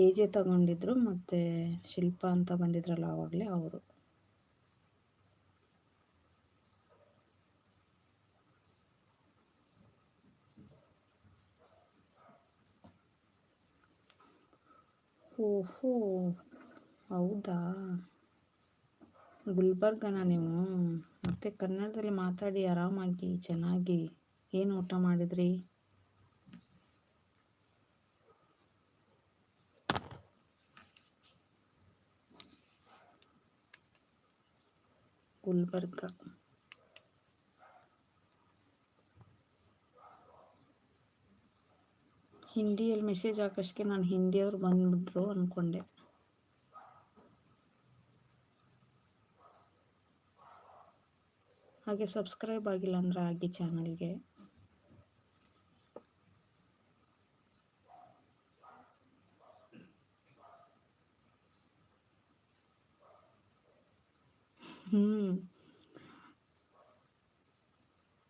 ಏಜೆ ತಗೊಂಡಿದ್ರು ಮತ್ತು ಶಿಲ್ಪ ಅಂತ ಬಂದಿದ್ರಲ್ಲ ಆವಾಗಲೇ ಅವರು. ಓಹೋ, ಹೌದಾ? ಗುಲ್ಬರ್ಗನ ನೀವು? ಮತ್ತೆ ಕನ್ನಡದಲ್ಲಿ ಮಾತಾಡಿ ಆರಾಮಾಗಿ, ಚೆನ್ನಾಗಿ. ಏನು ಊಟ ಮಾಡಿದ್ರಿ? ಗುಲ್ಬರ್ಗ. ಹಿಂದಿಯಲ್ಲಿ ಮೆಸೇಜ್ ಹಾಕೋಷ್ಟಕ್ಕೆ ನಾನು ಹಿಂದಿಯವ್ರು ಬಂದ್ಬಿಟ್ರು ಅಂದ್ಕೊಂಡೆ ಹಾಗೆ ಸಬ್ಸ್ಕ್ರೈಬ್ ಆಗಿಲ್ಲ ಅಂದ್ರೆ ಆಗಿ ಚಾನಲ್ಗೆ ಹ್ಞೂ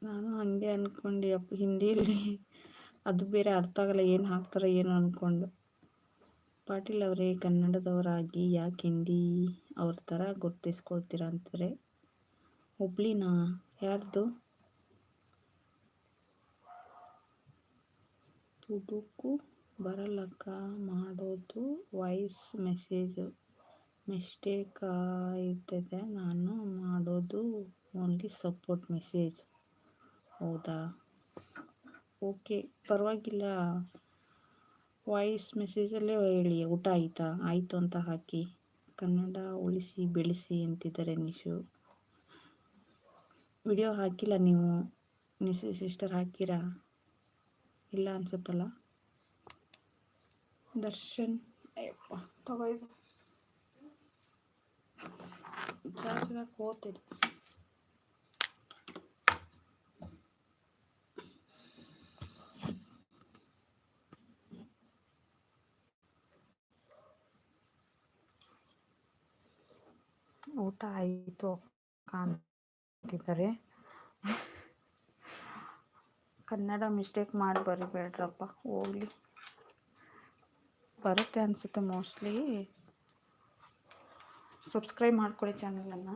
ನಾನು ಹಾಗೆ ಅಂದ್ಕೊಂಡೆ ಅಪ್ಪ ಹಿಂದಿಯಲ್ಲಿ ಅದು ಬೇರೆ ಅರ್ಥ ಆಗಲ್ಲ, ಏನು ಹಾಕ್ತಾರೆ ಏನು ಅಂದ್ಕೊಂಡು ಪಾಟೀಲ್ ಅವರೇ ಕನ್ನಡದವರಾಗಿ ಯಾಕೆ ಹಿಂದಿ ಅವ್ರ ಥರ ಗುರ್ತಿಸ್ಕೊಳ್ತೀರಾ ಅಂತಾರೆ. ಹುಬ್ಳಿನಾ? ಯಾರ್ದು? ತುಡುಕು ಬರಲಕ್ಕ ಮಾಡೋದು ವಾಯ್ಸ್ ಮೆಸೇಜು ಮಿಸ್ಟೇಕ್ ಆಯ್ತದೆ ನಾನು ಮಾಡೋದು ಓನ್ಲಿ ಸಪೋರ್ಟ್ ಮೆಸೇಜ್ ಹೌದಾ? ಓಕೆ ಪರವಾಗಿಲ್ಲ. ವಾಯ್ಸ್ ಮೆಸೇಜಲ್ಲೇ ಹೇಳಿ, ಊಟ ಆಯಿತಾ? ಆಯಿತು ಅಂತ ಹಾಕಿ. ಕನ್ನಡ ಉಳಿಸಿ, ಬೆಳೆಸಿ ಅಂತಿದ್ದಾರೆ ನಿಶು. ವಿಡಿಯೋ ಹಾಕಿಲ್ಲ ನೀವು. ನಿಶು ಸಿಸ್ಟರ್ ಹಾಕಿರಾ? ಇಲ್ಲ ಅನ್ಸುತ್ತಲ್ಲ? ದರ್ಶನ್, ಅಯ್ಯಪ್ಪ, ತಗೋ ಚಾರ್ಜ್ಗೆ ಹೋಗ್ತಿದೆ ಊಟ ಆಯಿತು ಅಂತಿದ್ದಾರೆ ಕನ್ನಡ ಮಿಸ್ಟೇಕ್ ಮಾಡಿ ಬರಿಬೇಡ್ರಪ್ಪ ಹೋಗ್ಲಿ ಬರುತ್ತೆ ಅನಿಸುತ್ತೆ ಮೋಸ್ಟ್ಲಿ ಸಬ್ಸ್ಕ್ರೈಬ್ ಮಾಡ್ಕೊಳ್ಳಿ ಚಾನಲನ್ನು.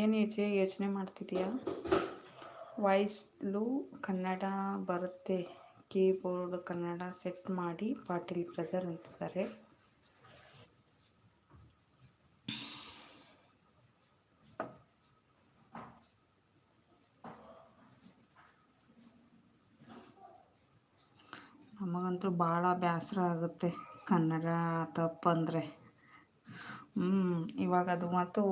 ಏನು ಯೋಚನೆ ಯೋಚನೆ ಮಾಡ್ತಿದ್ದೀಯಾ ವಾಯ್ಸ್ಲು ಕನ್ನಡ ಬರುತ್ತೆ, ಕೀಬೋರ್ಡ್ ಕನ್ನಡ ಸೆಟ್ ಮಾಡಿ ಪಾಟೀಲ್ ಬ್ರದರ್ ಅಂತಿದ್ದಾರೆ. ನಮಗಂತೂ ಭಾಳ ಬೇಸರ ಆಗುತ್ತೆ ಕನ್ನಡ ತಪ್ಪಂದರೆ. ಹ್ಞೂ ಇವಾಗ ಅದು ಮತ್ತು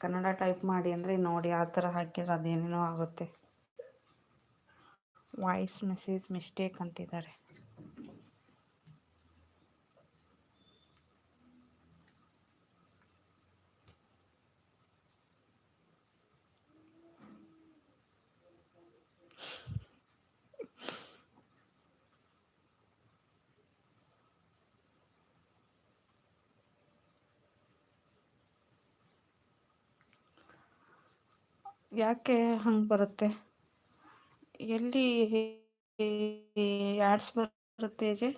ಕನ್ನಡ ಟೈಪ್ ಮಾಡಿ ಅಂದರೆ ನೋಡಿ ಆ ಥರ ಹಾಕಿದ್ರೆ ಅದೇನೇನೋ ಆಗುತ್ತೆ. ವಾಯ್ಸ್ ಮೆಸೇಜ್ ಮಿಸ್ಟೇಕ್ ಅಂತಿದ್ದಾರೆ. ಯಾಕೆ ಹಂಗೆ ಬರುತ್ತೆ? ಎಲ್ಲಿ ಆ್ಯಡ್ಸ್ ಬರುತ್ತೆ ಅಜೆ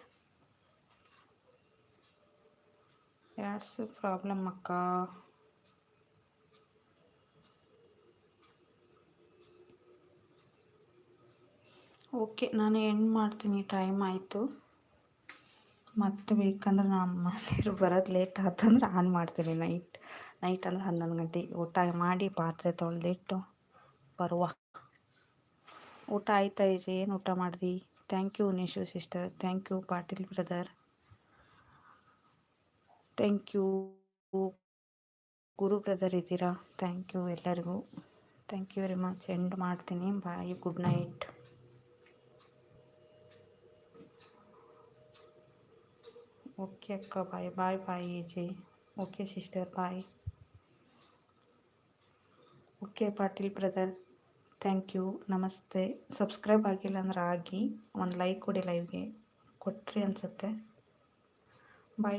ಆ್ಯಡ್ಸ್ ಪ್ರಾಬ್ಲಮ್ ಅಕ್ಕ. ಓಕೆ ನಾನು ಎಂಡ್ ಮಾಡ್ತೀನಿ. ಟೈಮ್ ಆಯಿತು. ಮತ್ತೆ ಬೇಕಂದ್ರೆ ನಮ್ಮ ಮನೆಯವ್ರು ಬರೋದು ಲೇಟ್ ಆತಂದ್ರೆ ಆನ್ ಮಾಡ್ತೀನಿ ನೈಟ್ ನೈಟ್ ಅಂದರೆ ಹನ್ನೊಂದು ಗಂಟೆ. ಊಟ ಮಾಡಿ ಪಾತ್ರೆ ತೊಳೆದಿಟ್ಟು ಬರುವ. ಊಟ ಆಯ್ತಾ ಈಜಿ? ಏನು ಊಟ ಮಾಡಿದಿ? Thank you Nishu sister thank you Patil brother thank you Guru brother ಇದ್ದೀರಾ? ಥ್ಯಾಂಕ್ ಯು ಎಲ್ಲರಿಗೂ. Thank you very much end ಮಾಡ್ತೀನಿ. ಬಾಯ್ ಗುಡ್ ನೈಟ್ ಓಕೆ ಅಕ್ಕ. Bye bye bye ji okay sister bye okay Patil brother thank you ನಮಸ್ತೆ. Subscribe ಆಗಿಲ್ಲ ಅಂದ್ರೆ ಆಗಿ, ಒಂದು like ಕೊಡಿ ಲೈವ್ಗೆ ಕೊಟ್ರಿ ಅನಿಸುತ್ತೆ. ಬಾಯ್